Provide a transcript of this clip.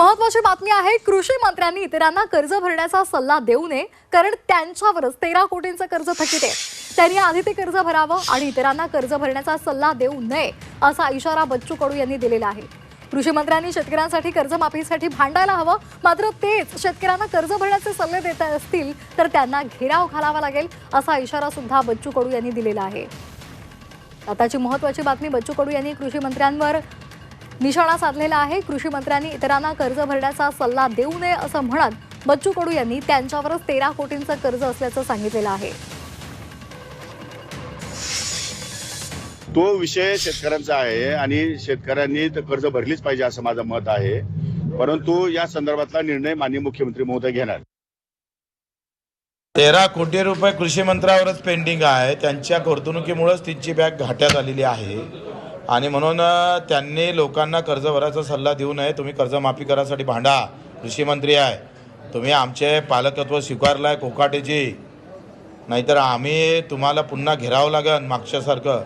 महत्वाची बातमी आहे कृषी मंत्र्यांनी इतरांना कर्ज भरण्याचा सल्ला देऊ नये कारण त्यांच्यावरच तेरा कोटींचं कर्ज थकीत आहे. त्यांनी आधी ते कर्ज भरावं आणि इतरांना कर्ज भरण्याचा सल्ला देऊ नये असा इशारा बच्चू कडू यांनी दिलेला आहे. कृषी मंत्र्यांनी शेतकऱ्यांसाठी कर्जमाफीसाठी भांडायला हवं मात्र तेच शेतकऱ्यांना कर्ज भरण्याचे सल्ले देत असतील तर त्यांना घेराव घालावा लागेल असा इशारा सुद्धा बच्चू कडू यांनी दिलेला आहे. आताची महत्वाची बातमी बच्चू कडू यांनी कृषी मंत्र्यांवर निशाणा साधलेला आहे. कृषी मंत्र्यांनी इतरांना कर्ज भरण्याचा सल्ला देऊ नये असं म्हणत बच्चू कडू यांनी त्यांच्यावरच तेरा कोटींचं कर्ज असल्याचं सांगितलेलं आहे. तो विषय शेतकऱ्यांचा आहे आणि शेतकऱ्यांनी तर कर्ज भरलीच पाहिजे असं माझं मत आहे. परंतु या संदर्भातला निर्णय माननीय मुख्यमंत्री महोदय घेणार. तेरा कोटी रुपये कृषी मंत्र्यावरच पेंडिंग आहे. त्यांच्या वर्तणुकीमुळेच त्यांची बॅग घाट्यात आलेली आहे. आणि म्हणून त्यांनी लोकांना कर्ज भरायचा सल्ला देऊ नये. तुम्ही कर्जमाफी करायसाठी भांडा. कृषीमंत्री आहे. तुम्ही आमचे पालकत्व स्वीकारलं आहे कोकाटेची नाहीतर आम्ही तुम्हाला पुन्हा घेरावं लागेल मागच्यासारखं.